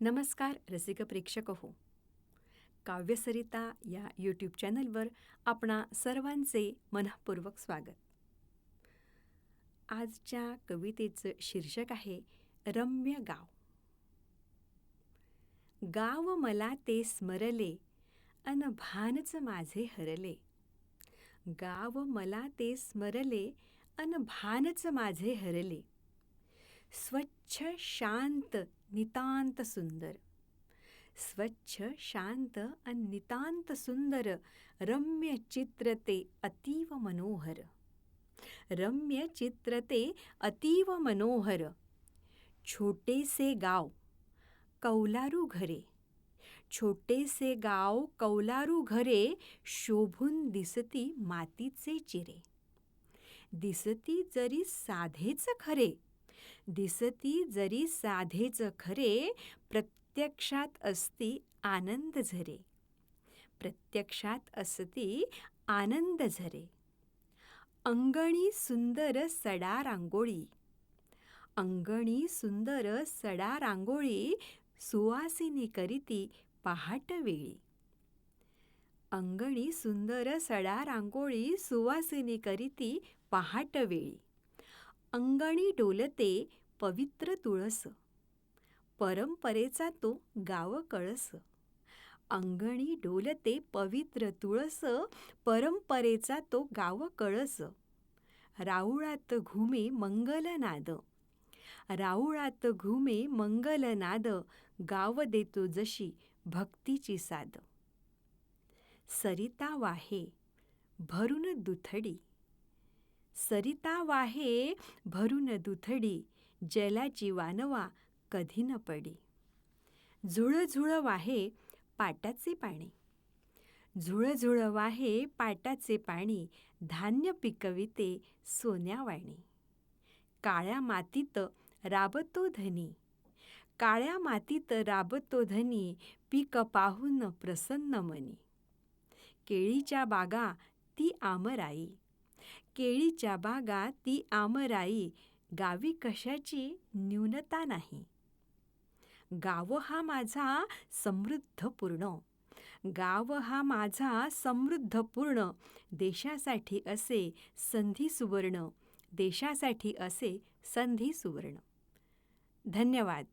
नमस्कार रसिक प्रेक्षक हो. काव्यसरिता या यूट्यूब चॅनलवर आपणा सर्वांचे मनःपूर्वक स्वागत. आजच्या कवितेचं शीर्षक आहे रम्य गाव. गाव मला ते स्मरले अन भानच माझे हरले. गाव मला ते स्मरले अन भानच माझे हरले. स्वच्छ शांत नितांत सुंदर. स्वच्छ शांत अन नितांत सुंदर रम्य चित्र ते अतीव मनोहर. रम्य चित्र ते अतीव मनोहर. छोटेसे गाव कौलारू घरे. छोटेसे गाव कौलारू घरे शोभून दिसती मातीचे चिरे. दिसती जरी साधेच खरे दिसती जरी साधेच खरे प्रत्यक्षात असती आनंद झरे. प्रत्यक्षात असती आनंद झरे. अंगणी सुंदर सडा रांगोळी. अंगणी सुंदर सडा रांगोळी सुवासिनी करीती पहाटवेळी अंगणी सुंदर सडा रांगोळी सुवासिनी करीती पहाटवेळी अंगणी डोलते पवित्र तुळस. परंपरेचा तो गाव कळस. अंगणी डोलते पवित्र तुळस परंपरेचा तो गाव कळस. राऊळात घुमे मंगलनाद. राऊळात घुमे मंगलनाद गाव देतो जशी भक्तीची साद. सरिता वाहे भरून दुथडी. सरिता वाहे भरून दुथडी जलाची वानवा कधी न पडी. झुळझुळ वाहे पाटाचे पाणी. झुळझुळ वाहे पाटाचे पाणी धान्य पिकविते सोन्यावाणी काळ्या मातीत राबतो धनी. काळ्या मातीत राबतो धनी पीक पाहून प्रसन्न मनी. केळीच्या बागा ती आमराई. केळीच्या बागा ती आमराई गावी कशाची न्यूनता नाही. गाव हा माझा समृद्धपूर्ण. गाव हा माझा समृद्ध पूर्ण देशासाठी असे संधी सुवर्ण. देशासाठी असे संधी सुवर्ण. धन्यवाद.